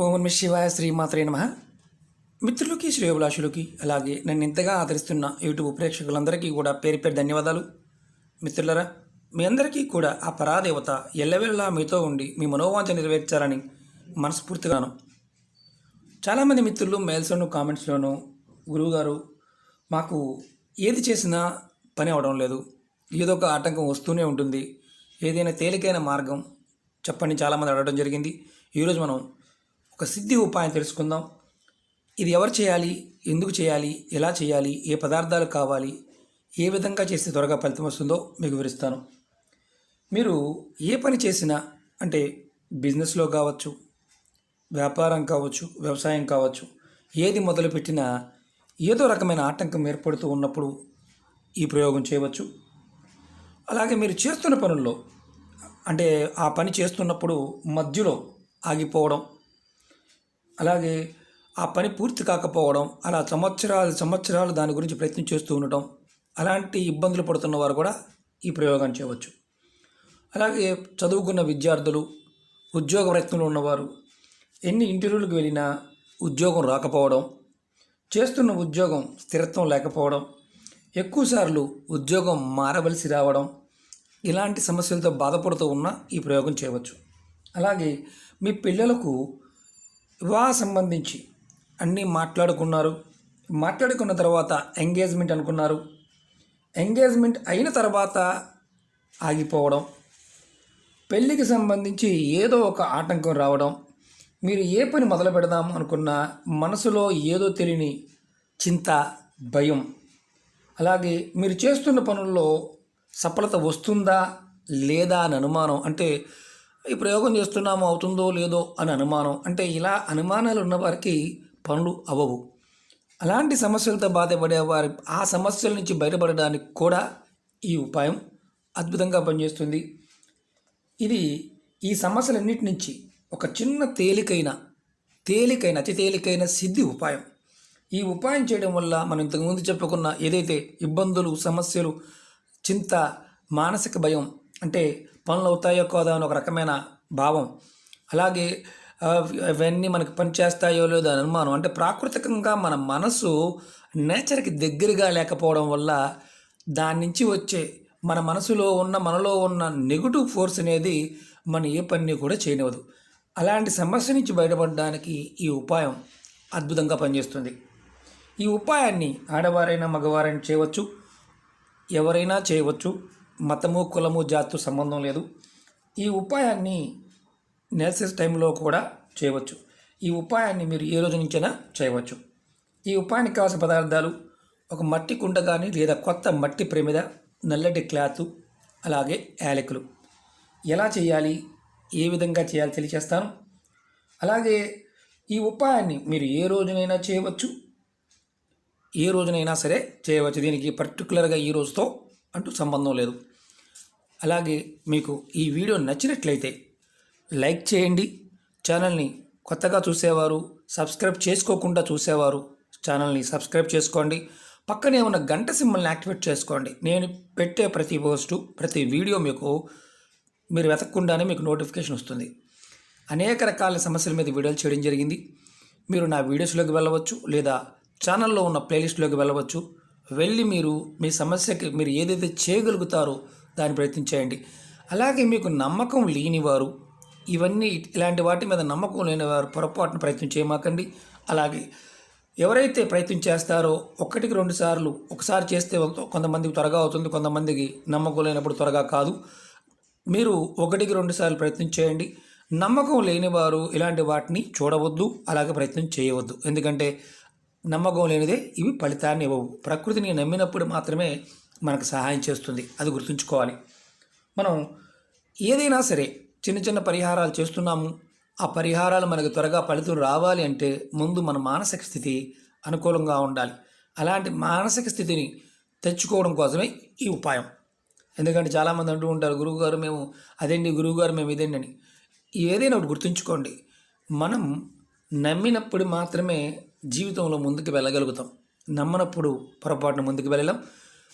ఓం శివాయ శ్రీమాత్రే నమ. మిత్రులకి శ్రేయోభిలాషులకి అలాగే నన్ను ఇంతగా ఆదరిస్తున్న యూట్యూబ్ ప్రేక్షకులందరికీ కూడా పేరు పేరు ధన్యవాదాలు. మిత్రులరా మీ అందరికీ కూడా ఆ పరాదేవత ఎల్లవెల్లా మీతో ఉండి మీ మనోవాంఛ నెరవేర్చాలని మనస్ఫూర్తిగాను. చాలామంది మిత్రులు మెయిల్స్లోను కామెంట్స్లోను గురువుగారు మాకు ఏది చేసినా పని అవడం లేదు. ఏదో ఒక ఆటంకం వస్తూనే ఉంటుంది. ఏదైనా తేలికైన మార్గం చెప్పండి చాలామంది అడగడం జరిగింది. ఈరోజు మనం ఒక సిద్ధి ఉపాయం తెలుసుకుందాం. ఇది ఎవరు చేయాలి? ఎందుకు చేయాలి? ఎలా చేయాలి? ఏ పదార్థాలు కావాలి? ఏ విధంగా చేస్తే త్వరగా ఫలితం వస్తుందో మీకు వివరిస్తాను. మీరు ఏ పని చేసినా అంటే బిజినెస్లో కావచ్చు వ్యాపారం కావచ్చు వ్యవసాయం కావచ్చు ఏది మొదలుపెట్టినా ఏదో రకమైన ఆటంకం ఏర్పడుతూ ఉన్నప్పుడు ఈ ప్రయోగం చేయవచ్చు. అలాగే మీరు చేస్తున్న పనుల్లో అంటే ఆ పని చేస్తున్నప్పుడు మధ్యలో ఆగిపోవడం అలాగే ఆ పని పూర్తి కాకపోవడం అలా సంవత్సరాలు సంవత్సరాలు దాని గురించి ప్రయత్నం చేస్తూ ఉండటం అలాంటి ఇబ్బందులు పడుతున్న వారు కూడా ఈ ప్రయోగం చేయవచ్చు. అలాగే చదువుకున్న విద్యార్థులు ఉద్యోగ ప్రయత్నంలో ఉన్నవారు ఎన్ని ఇంటర్వ్యూలకు వెళ్ళినా ఉద్యోగం రాకపోవడం చేస్తున్న ఉద్యోగం స్థిరత్వం లేకపోవడం ఎక్కువసార్లు ఉద్యోగం మారవలసి రావడం ఇలాంటి సమస్యలతో బాధపడుతూ ఉన్న ఈ ప్రయోగం చేయవచ్చు. అలాగే మీ పిల్లలకు వివాహ సంబంధించి అన్నీ మాట్లాడుకున్నారు. మాట్లాడుకున్న తర్వాత ఎంగేజ్మెంట్ అనుకున్నారు. ఎంగేజ్మెంట్ అయిన తర్వాత ఆగిపోవడం. పెళ్ళికి సంబంధించి ఏదో ఒక ఆటంకం రావడం. మీరు ఏ పని మొదలు పెడదాం అనుకున్నా మనసులో ఏదో తెలియని చింత భయం. అలాగే మీరు చేస్తున్న పనుల్లో సఫలత వస్తుందా లేదా అని అనుమానం. అంటే ఈ ప్రయోగం చేస్తున్నాము అవుతుందో లేదో అని అనుమానం. అంటే ఇలా అనుమానాలు ఉన్న వారికి పనులు అవ్వవు. అలాంటి సమస్యలతో బాధపడే వారి ఆ సమస్యల నుంచి బయటపడడానికి కూడా ఈ ఉపాయం అద్భుతంగా పనిచేస్తుంది. ఇది ఈ సమస్యలన్నిటి నుంచి ఒక చిన్న తేలికైన తేలికైన అతి తేలికైన సిద్ధి ఉపాయం. ఈ ఉపాయం చేయడం వల్ల మనం ఇంతకుముందు చెప్పుకున్న ఏదైతే ఇబ్బందులు సమస్యలు చింత మానసిక భయం అంటే పనులు అవుతాయో కాదో అని ఒక రకమైన భావం. అలాగే అవన్నీ మనకి పని చేస్తాయో లేదో అని అనుమానం. అంటే ప్రాకృతికంగా మన మనసు నేచర్కి దగ్గరగా లేకపోవడం వల్ల దాని నుంచి వచ్చే మన మనసులో ఉన్న మనలో ఉన్న నెగిటివ్ ఫోర్స్ అనేది మన ఏ పని కూడా చేయనివ్వదు. అలాంటి సమస్య నుంచి బయటపడడానికి ఈ ఉపాయం అద్భుతంగా పనిచేస్తుంది. ఈ ఉపాయాన్ని ఆడవారైనా మగవారైనా చేయవచ్చు. ఎవరైనా చేయవచ్చు. మతము కులము జాతు సంబంధం లేదు. ఈ ఉపాయాన్ని నెల్సెస్ టైంలో కూడా చేయవచ్చు. ఈ ఉపాయాన్ని మీరు ఏ రోజు నుంచైనా చేయవచ్చు. ఈ ఉపాయానికి కావాల్సిన పదార్థాలు ఒక మట్టి కుండ కానీ లేదా కొత్త మట్టి ప్రమిద నల్లటి క్లాత్ అలాగే యాలకులు. ఎలా చేయాలి? ఏ విధంగా చేయాలి తెలియచేస్తాను. అలాగే ఈ ఉపాయాన్ని మీరు ఏ రోజునైనా చేయవచ్చు. ఏ రోజునైనా సరే చేయవచ్చు. దీనికి పర్టికులర్గా ఈ రోజుతో అంటూ సంబంధం లేదు. అలాగే మీకు ఈ వీడియో నచ్చినట్లయితే లైక్ చేయండి. ఛానల్ని కొత్తగా చూసేవారు సబ్స్క్రైబ్ చేసుకోకుండా చూసేవారు ఛానల్ని సబ్స్క్రైబ్ చేసుకోండి. పక్కనే ఉన్న గంట సింబల్ని యాక్టివేట్ చేసుకోండి. నేను పెట్టే ప్రతి పోస్టు ప్రతి వీడియో మీకు మీరు వెతకకుండానే మీకు నోటిఫికేషన్ వస్తుంది. అనేక రకాల సమస్యల మీద వీడియోలు చేయడం జరిగింది. మీరు నా వీడియోస్లోకి వెళ్ళవచ్చు లేదా ఛానల్లో ఉన్న ప్లేలిస్ట్లోకి వెళ్ళవచ్చు. వెళ్ళి మీరు మీ సమస్యకి మీరు ఏదైతే చేయగలుగుతారో దాన్ని ప్రయత్నించేయండి అలాగే మీకు నమ్మకం లేనివారు ఇవన్నీ ఇలాంటి వాటి మీద నమ్మకం లేని వారు పొరపాటున ప్రయత్నం చేయమాకండి. అలాగే ఎవరైతే ప్రయత్నం చేస్తారో ఒకటికి రెండు సార్లు ఒకసారి చేస్తే కొంతమందికి త్వరగా అవుతుంది కొంతమందికి నమ్మకం లేనప్పుడు త్వరగా కాదు. మీరు ఒకటికి రెండు సార్లు ప్రయత్నం చేయండి. నమ్మకం లేని వారు ఇలాంటి వాటిని చూడవద్దు అలాగే ప్రయత్నం చేయవద్దు. ఎందుకంటే నమ్మకం లేనిదే ఇవి ఫలితాన్ని ఇవ్వవు. ప్రకృతిని నమ్మినప్పుడు మాత్రమే మనకు సహాయం చేస్తుంది. అది గుర్తుంచుకోవాలి. మనం ఏదైనా సరే చిన్న చిన్న పరిహారాలు చేస్తున్నాము. ఆ పరిహారాలు మనకు త్వరగా ఫలితం రావాలి అంటే ముందు మన మానసిక స్థితి అనుకూలంగా ఉండాలి. అలాంటి మానసిక స్థితిని తెచ్చుకోవడం కోసమే ఈ ఉపాయం. ఎందుకంటే చాలామంది అంటూ ఉంటారు గురువుగారు మేము అదేంటి గురువుగారు మేము ఇదేంటి అని. ఏదైనా ఒకటి గుర్తుంచుకోండి. మనం నమ్మినప్పుడు మాత్రమే జీవితంలో ముందుకు వెళ్ళగలుగుతాం. నమ్మనప్పుడు పొరపాటున ముందుకు వెళ్ళలేం.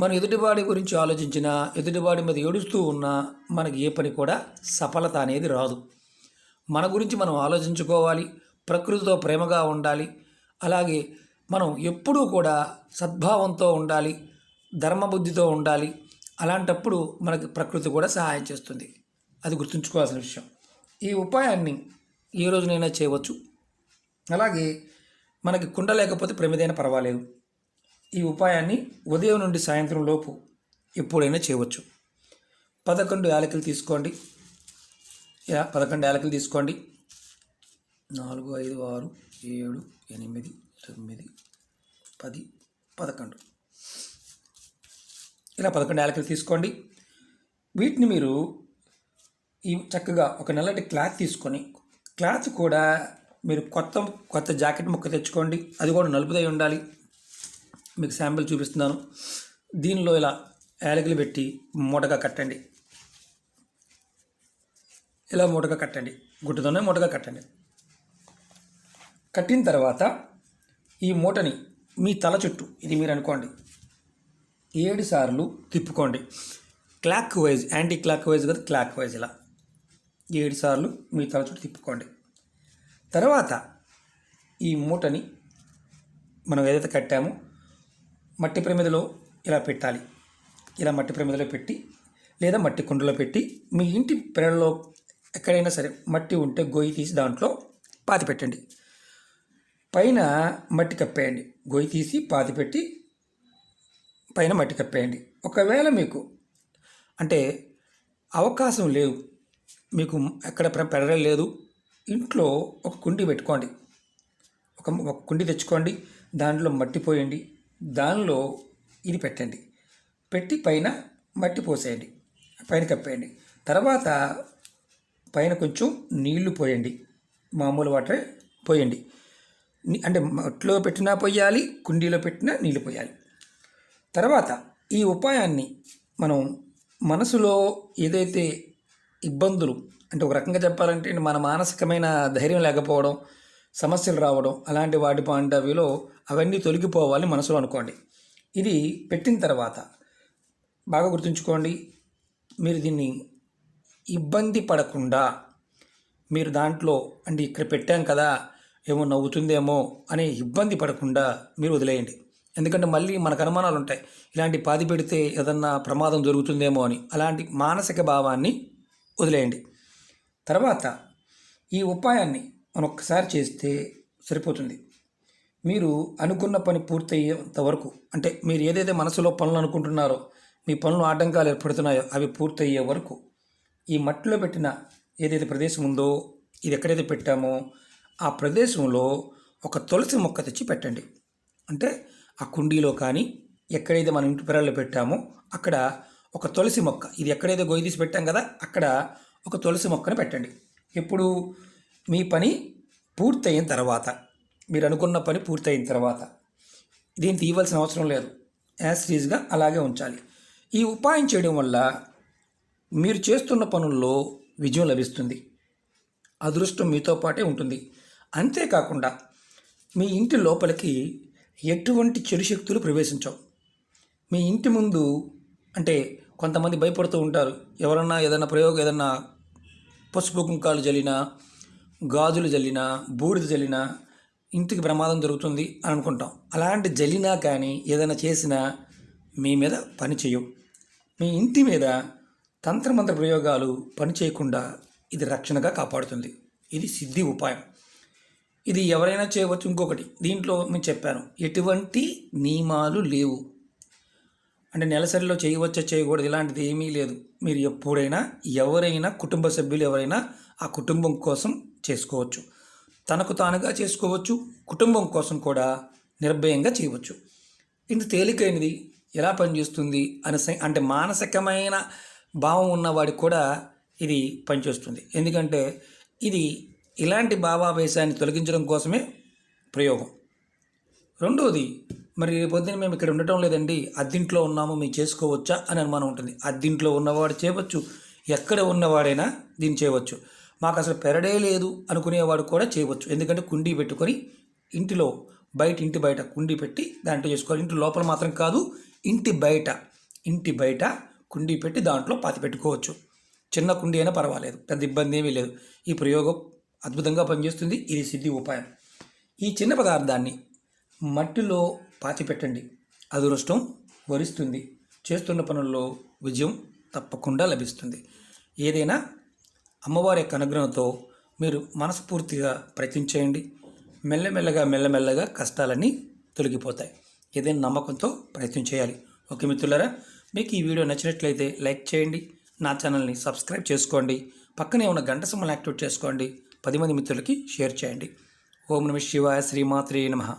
మనం ఎదుటివాడి గురించి ఆలోచించినా ఎదుటివాడి మీద ఏడుస్తూ ఉన్నా మనకి ఏ పని కూడా సఫలత అనేది రాదు. మన గురించి మనం ఆలోచించుకోవాలి ప్రకృతితో ప్రేమగా ఉండాలి అలాగే మనం ఎప్పుడూ కూడా సద్భావంతో ఉండాలి ధర్మబుద్ధితో ఉండాలి అలాంటప్పుడు మనకి ప్రకృతి కూడా సహాయం చేస్తుంది. అది గుర్తుంచుకోవాల్సిన విషయం. ఈ ఉపాయాన్ని ఏ రోజునైనా చేయవచ్చు. అలాగే మనకి కుండ లేకపోతే ప్రమిదైనా పర్వాలేదు. ఈ ఉపాయాన్ని ఉదయం నుండి సాయంత్రం లోపు ఎప్పుడైనా చేయవచ్చు. పదకొండు యాలకులు తీసుకోండి. పదకొండు యాలకులు తీసుకోండి. నాలుగు ఐదు ఆరు ఏడు ఎనిమిది తొమ్మిది పది పదకొండు. ఇలా పదకొండు యాలకులు తీసుకోండి. వీటిని మీరు ఈ చక్కగా ఒక నల్లటి క్లాత్ తీసుకొని క్లాత్ కూడా మీరు కొత్త కొత్త జాకెట్ ముక్క తెచ్చుకోండి. అది కూడా నలుపుదై ఉండాలి. మీకు శాంపిల్ చూపిస్తున్నాను. దీనిలో ఇలా యాలకులు పెట్టి మూటగా కట్టండి. ఇలా మూటగా కట్టండి. గుడ్డుతోనే మూటగా కట్టండి. కట్టిన తర్వాత ఈ మూటని మీ తల చుట్టూ ఇది మీరు అనుకోండి ఏడు సార్లు తిప్పుకోండి. Clockwise anti clock wise కదా క్లాక్ వైజ్ ఇలా ఏడు సార్లు మీ తల చుట్టూ తిప్పుకోండి. తర్వాత ఈ మూటని మనం ఏదైతే కట్టామో మట్టి ప్రమిదలో ఇలా పెట్టాలి. ఇలా మట్టి ప్రమిదలో పెట్టి లేదా మట్టి కుండలో పెట్టి మీ ఇంటి పెరల్లో ఎక్కడైనా సరే మట్టి ఉంటే గొయ్యి తీసి దాంట్లో పాతి పెట్టండి. పైన మట్టి కప్పేయండి. గొయ్యి తీసి పాతి పెట్టి పైన మట్టి కప్పేయండి. ఒకవేళ మీకు అంటే అవకాశం లేవు. మీకు ఎక్కడ పె- లేదు ఇంట్లో ఒక కుండి పెట్టుకోండి. ఒక ఒక కుండి తెచ్చుకోండి. దాంట్లో మట్టి పోయండి. దానిలో ఇది పెట్టండి. పెట్టి పైన మట్టి పోసేయండి. పైన కప్పేయండి. తర్వాత పైన కొంచెం నీళ్ళు పోయండి. మామూలు వాటర్ పోయండి. అంటే మట్టిలో పెట్టినా పోయాలి కుండీలో పెట్టినా నీళ్ళు పోయాలి. తర్వాత ఈ ఉపాయాన్ని మనం మనసులో ఏదైతే ఇబ్బందులు అంటే ఒక రకంగా చెప్పాలంటే మన మానసికమైన ధైర్యం లేకపోవడం సమస్యలు రావడం అలాంటి వాటి పాయింట్ అవన్నీ తొలగిపోవాలి మనసులో అనుకోండి. ఇది పెట్టిన తర్వాత బాగా గుర్తుంచుకోండి మీరు దీన్ని ఇబ్బంది పడకుండా మీరు దాంట్లో అంటే ఇక్కడ పెట్టాం కదా ఏమో నవ్వుతుందేమో అనే ఇబ్బంది పడకుండా మీరు వదిలేయండి. ఎందుకంటే మళ్ళీ మనకు అనుమానాలు ఉంటాయి ఇలాంటి పాది పెడితే ఏదన్నా ప్రమాదం జరుగుతుందేమో అని. అలాంటి మానసిక భావాన్ని వదిలేయండి. తర్వాత ఈ ఉపాయాన్ని మనం ఒక్కసారి చేస్తే సరిపోతుంది. మీరు అనుకున్న పని పూర్తయ్యేంత వరకు అంటే మీరు ఏదైతే మనసులో పనులు అనుకుంటున్నారో మీ పనులు ఆటంకాలు ఏర్పడుతున్నాయో అవి పూర్తయ్యే వరకు ఈ మట్టిలో పెట్టిన ఏదైతే ప్రదేశం ఉందో ఇది ఎక్కడైతే పెట్టామో ఆ ప్రదేశంలో ఒక తులసి మొక్క తెచ్చి పెట్టండి. అంటే ఆ కుండీలో కానీ ఎక్కడైతే మనం ఇంటి పెరల్లో పెట్టామో అక్కడ ఒక తులసి మొక్క. ఇది ఎక్కడైతే గొయ్యి తీసి పెట్టాం కదా అక్కడ ఒక తులసి మొక్కను పెట్టండి. ఎప్పుడు? మీ పని పూర్తయిన తర్వాత. మీరు అనుకున్న పని పూర్తయిన తర్వాత. దీన్ని తీయవలసిన అవసరం లేదు. యాజ్ అలాగే ఉంచాలి. ఈ ఉపాయం చేయడం వల్ల మీరు చేస్తున్న పనుల్లో విజయం లభిస్తుంది. అదృష్టం మీతో పాటే ఉంటుంది. అంతేకాకుండా మీ ఇంటి లోపలికి ఎటువంటి చెడు శక్తులు ప్రవేశించవు. మీ ఇంటి ముందు అంటే కొంతమంది భయపడుతూ ఉంటారు. ఎవరన్నా ఏదైనా ప్రయోగం ఏదన్నా పసుపు కుంకాలు జల్లినా గాజులు జల్లినా బూడిద జల్లినా ఇంటికి ప్రమాదం జరుగుతుంది అని అనుకుంటాం. అలాంటి జల్లినా కానీ ఏదైనా చేసినా మీ మీద పని చేయవు మీ ఇంటి మీద తంత్రమంత్ర ప్రయోగాలు పని చేయకుండా ఇది రక్షణగా కాపాడుతుంది. ఇది సిద్ధి ఉపాయం. ఇది ఎవరైనా చేయవచ్చు ఇంకొకటి. దీంట్లో నేను చెప్పాను. ఎటువంటి నియమాలు లేవు. అంటే నెలసరిలో చేయవచ్చా చేయకూడదు ఇలాంటిది ఏమీ లేదు. మీరు ఎప్పుడైనా ఎవరైనా కుటుంబ సభ్యులు ఎవరైనా ఆ కుటుంబం కోసం చేసుకోవచ్చు. తనకు తానుగా చేసుకోవచ్చు కుటుంబం కోసం కూడా నిర్భయంగా చేయవచ్చు. ఇంత తేలికైనది ఎలా పనిచేస్తుంది అని అంటే మానసికమైన భావం ఉన్నవాడికి కూడా ఇది పనిచేస్తుంది. ఎందుకంటే ఇది ఇలాంటి భావావేశాన్ని తొలగించడం కోసమే ప్రయోగం. రెండవది మరి రేపొద్దున మేము ఇక్కడ ఉండటం లేదండి. అద్దింట్లో ఉన్నాము మేము చేసుకోవచ్చా అని అనుమానం ఉంటుంది. అద్దింట్లో ఉన్నవాడు చేయవచ్చు. ఎక్కడ ఉన్నవాడైనా దీన్ని చేయవచ్చు. మాకు అసలు పెరడే లేదు అనుకునేవాడు కూడా చేయవచ్చు. ఎందుకంటే కుండీ పెట్టుకొని ఇంటిలో బయట ఇంటి బయట కుండీ పెట్టి దాంట్లో చేసుకోవాలి. ఇంటి లోపల మాత్రం కాదు ఇంటి బయట ఇంటి బయట కుండీ పెట్టి దాంట్లో పాతి పెట్టుకోవచ్చు. చిన్న కుండీ అయినా పర్వాలేదు పెద్ద ఇబ్బంది ఏమీ లేదు. ఈ ప్రయోగం అద్భుతంగా పనిచేస్తుంది. ఇది సిద్ధి ఉపాయం. ఈ చిన్న పదార్థాన్ని మట్టిలో పాతిపెట్టండి. అదృష్టం వరిస్తుంది. చేస్తున్న పనుల్లో విజయం తప్పకుండా లభిస్తుంది. ఏదైనా అమ్మవారి యొక్క అనుగ్రహంతో మీరు మనస్ఫూర్తిగా ప్రయత్నం చేయండి మెల్లమెల్లగా మెల్లమెల్లగా కష్టాలన్నీ తొలగిపోతాయి. ఏదైనా నమ్మకంతో ప్రయత్నం చేయాలి. ఓకే మిత్రులారా మీకు ఈ వీడియో నచ్చినట్లయితే లైక్ చేయండి. నా ఛానల్ని సబ్స్క్రైబ్ చేసుకోండి. పక్కనే ఉన్న గంట సమ్మల్ని యాక్టివేట్ చేసుకోండి. పది మంది మిత్రులకి షేర్ చేయండి. ఓం నమ శివాయ శ్రీమాత్రే నమః.